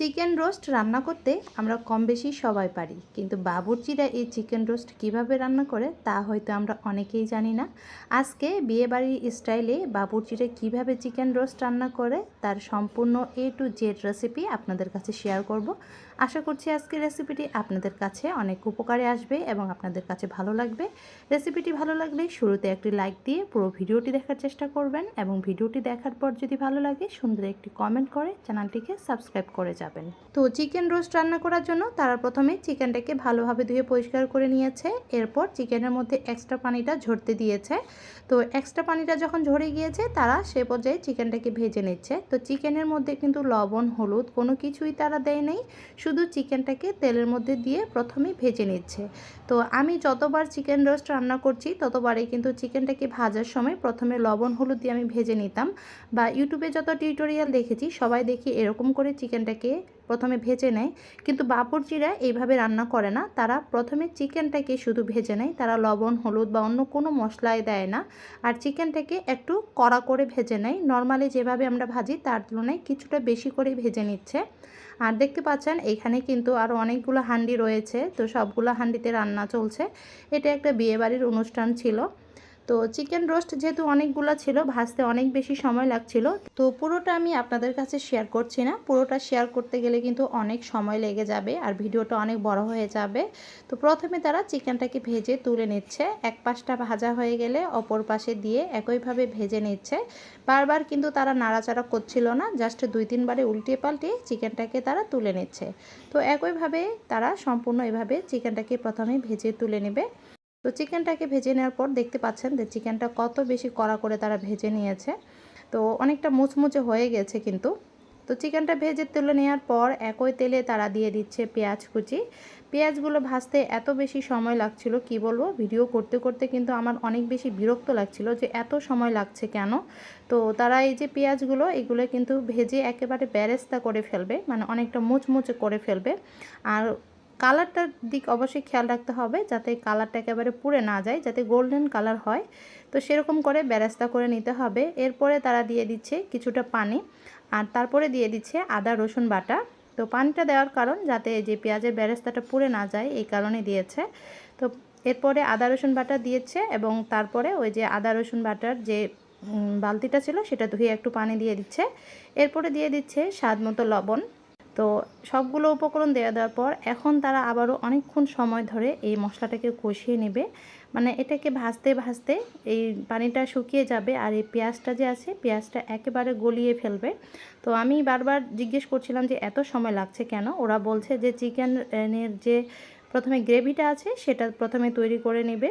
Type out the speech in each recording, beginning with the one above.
Chicken roast রান্না করতে আমরা কম বেশি সবাই পারি। কিন্তু বাবুর্চিরা এই চিকেন রোস্ট কীভাবে রান্না করে তা হয়তো আমরা অনেকেই জানি না। আজকে বিয়েবাড়ির স্টাইলে বাবুর্চিরা কীভাবে চিকেন রোস্ট রান্না করে তার সম্পূর্ণ এ টু জেড রেসিপি আপনাদের কাছে শেয়ার করব। আশা করছি আজকে রেসিপিটি আপনাদের কাছে অনেক উপকারে আসবে এবং আপনাদের কাছে ভালো লাগবে। রেসিপিটি ভালো লাগলে শুরুতে একটি লাইক দিয়ে পুরো ভিডিওটি দেখার চেষ্টা করবেন এবং ভিডিওটি দেখার পর যদি ভালো লাগে সুন্দর একটি কমেন্ট করে চ্যানেলটিকে সাবস্ক্রাইব করে যাবেন। তো চিকেন রোস্ট রান্না করার জন্য তারা প্রথমে চিকেনটাকে ভালোভাবে ধুয়ে পরিষ্কার করে নিয়েছে। এরপর চিকেনের মধ্যে এক্সট্রা পানিটা ঝরতে দিয়েছে। তো এক্সট্রা পানিটা যখন ঝরে গিয়েছে, তারা সে পর্যায়ে চিকেনটাকে ভেজে নিচ্ছে। তো চিকেনের মধ্যে কিন্তু লবণ, হলুদ কোনো কিছুই তারা দেয় নেই। শুধু চিকেনটাকে তেলের মধ্যে দিয়ে প্রথমে ভেজে নিচ্ছে। তো আমি যতবার চিকেন রোস্ট রান্না করছি, ততবারই কিন্তু চিকেনটাকে ভাজার সময় প্রথমে লবণ, হলুদ দিয়ে আমি ভেজে নিতাম। বা ইউটিউবে যত টিউটোরিয়াল দেখেছি, সবাই দেখি এরকম করে চিকেনটাকে প্রথমে ভেজে নেয়। কিন্তু বাবুর্চিরা এইভাবে রান্না করে না। তারা প্রথমে চিকেনটাকে শুধু ভেজে নেয়। তারা লবণ, হলুদ বা অন্য কোনো মশলায় দেয় না। আর চিকেনটাকে একটু কড়া করে ভেজে নেয়। নর্মালি যেভাবে আমরা ভাজি, তার তুলনায় কিছুটা বেশি করে ভেজে নিচ্ছে। আর দেখতে পাচ্ছেন, এখানে কিন্তু আরও অনেকগুলো হান্ডি রয়েছে। তো সবগুলো হান্ডিতে রান্না চলছে। এটা একটা বিয়েবাড়ির অনুষ্ঠান ছিল। তো চিকেন রোস্ট যেহেতু অনেকগুলো ছিল, ভাজতে অনেক বেশি সময় লাগছিল। তো পুরোটা আমি আপনাদের কাছে শেয়ার করছি না। পুরোটা শেয়ার করতে গেলে কিন্তু অনেক সময় লেগে যাবে আর ভিডিওটা অনেক বড় হয়ে যাবে। তো প্রথমে তারা চিকেনটাকে ভেজে তুলে নিচ্ছে। এক পাশটা ভাজা হয়ে গেলে অপর পাশে দিয়ে একইভাবে ভেজে নিচ্ছে। বারবার কিন্তু তারা নাড়াচাড়া করছিল না জাস্ট দুই তিনবারে উল্টিয়ে পাল্টে চিকেনটাকে তারা তুলে নিচ্ছে। তো একইভাবে তারা সম্পূর্ণ এভাবে চিকেনটাকে প্রথমে ভেজে তুলে নেবে। তো চিকেনটাকে ভেজে নেওয়ার পর দেখতে পাচ্ছেন যে চিকেনটা কত বেশি কড়া করে তারা ভেজে নিয়েছে। তো অনেকটা মুচমুচে হয়ে গেছে কিন্তু। তো চিকেনটা ভেজে তুলে নেওয়ার পর একই তেলে তারা দিয়ে দিচ্ছে পেঁয়াজ কুচি। পেঁয়াজগুলো ভাজতে এত বেশি সময় লাগছিল, কি বলব? ভিডিও করতে করতে কিন্তু আমার অনেক বেশি বিরক্ত লাগছিল যে এত সময় লাগছে কেন? তো তারা এই যে পেঁয়াজগুলো, এগুলো কিন্তু ভেজে একেবারে ব্যারেস্তা করে ফেলবে মানে অনেকটা মুচমুচে করে ফেলবে। আর কালারটার দিক অবশ্যই খেয়াল রাখতে হবে যাতে কালারটা একেবারে পুড়ে না যায়, যাতে গোল্ডেন কালার হয়। তো সেরকম করে ব্যারেস্তা করে নিতে হবে। এরপরে তারা দিয়ে দিচ্ছে কিছুটা পানি আর তারপরে দিয়ে দিচ্ছে আদা, রসুন বাটা। তো পানিটা দেওয়ার কারণ যাতে যে পেঁয়াজের ব্যারেস্তাটা পুড়ে না যায়, এই কারণে দিয়েছে। তো এরপরে আদা, রসুন বাটা দিয়েছে এবং তারপরে ওই যে আদা, রসুন বাটার যে বালতিটা ছিল সেটা ধুয়ে একটু পানি দিয়ে দিচ্ছে। এরপরে দিয়ে দিচ্ছে স্বাদ মতো লবণ। তো সবগুলো উপকরণ দেওয়া দেওয়ার পর এখন তারা আবারও অনেকক্ষণ সময় ধরে এই মশলাটাকে কষিয়ে নেবে। মানে এটাকে ভাজতে ভাজতে এই পানিটা শুকিয়ে যাবে আর এই পেঁয়াজটা যে আছে, পেঁয়াজটা একেবারে গলিয়ে ফেলবে। তো আমি বারবার জিজ্ঞেস করছিলাম যে এত সময় লাগছে কেন? ওরা বলছে যে চিকেনের যে প্রথমে গ্রেভিটা আছে সেটা প্রথমে তৈরি করে নেবে।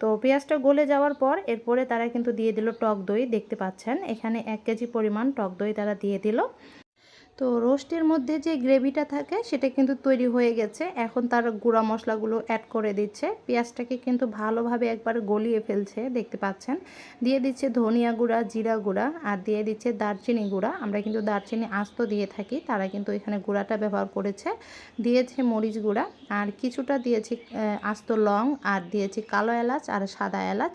তো পেঁয়াজটা গলে যাওয়ার পর এরপরে তারা কিন্তু দিয়ে দিল টক দই, দেখতে পাচ্ছেন? এখানে এক কেজি পরিমাণ টক দই তারা দিয়ে দিল। তো রোস্টের মধ্যে যে গ্রেভিটা থাকে, সেটা কিন্তু তৈরি হয়ে গেছে। এখন তার গুঁড়া মশলাগুলো অ্যাড করে দিচ্ছে। পেঁয়াজটাকে কিন্তু ভালোভাবে একবার গলিয়ে ফেলছে, দেখতে পাচ্ছেন। দিয়ে দিচ্ছে ধনিয়া গুঁড়া, জিরা গুঁড়া, আর দিয়ে দিচ্ছে দারচিনি গুঁড়া। আমরা কিন্তু দারচিনি আস্ত দিয়ে থাকি, তারা কিন্তু এখানে গুঁড়াটা ব্যবহার করেছে। দিয়েছে মরিচ গুঁড়া, আর কিছুটা দিয়েছি আস্ত লং, আর দিয়েছি কালো এলাচ আর সাদা এলাচ।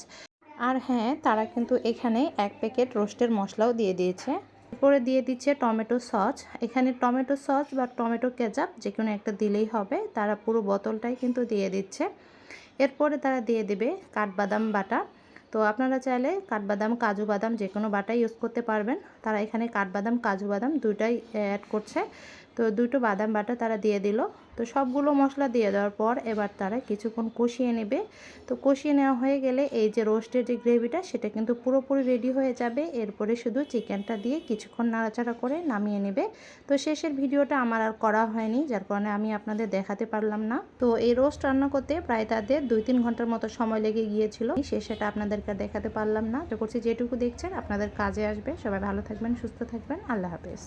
আর হ্যাঁ তারা কিন্তু এখানে এক প্যাকেট রোস্টের মশলাও দিয়ে দিয়েছে। এরপরে দিয়ে দিচ্ছে টমেটো সস। এখানে টমেটো সস বা টমেটো কেচাপ যে কোনো একটা দিলেই হবে। তারা পুরো বোতলটাই কিন্তু দিয়ে দিচ্ছে। এরপরে তারা দিয়ে দেবে কাঠবাদাম বাটা। তো আপনারা চাইলে কাঠবাদাম, কাজু বাদাম যে কোনো বাটাই ইউজ করতে পারবেন। তারা এখানে কাঠবাদাম, কাজু বাদাম দুইটাই অ্যাড করছে। তো দুটো বাদাম বাটা তারা দিয়ে দিল। তো সবগুলো মশলা দিয়ে দেওয়ার পর এবার তারা কিছুক্ষণ কষিয়ে নেবে। তো কষিয়ে নেওয়া হয়ে গেলে এই যে রোস্টের যে গ্রেভিটা সেটা কিন্তু পুরোপুরি রেডি হয়ে যাবে। এরপরে শুধু চিকেনটা দিয়ে কিছুক্ষণ নাড়াচাড়া করে নামিয়ে নেবে। তো শেষের ভিডিওটা আমার আর করা হয়নি, যার কারণে আমি আপনাদের দেখাতে পারলাম না। তো এই রোস্ট রান্না করতে প্রায় তাদের দুই তিন ঘণ্টার মতো সময় লেগে গিয়েছিল। সেটা আপনাদেরকে দেখাতে পারলাম না। তো করছি যেটুকু দেখছেন আপনাদের কাজে আসবে। সবাই ভালো থাকবেন, সুস্থ থাকবেন। আল্লাহ হাফেজ।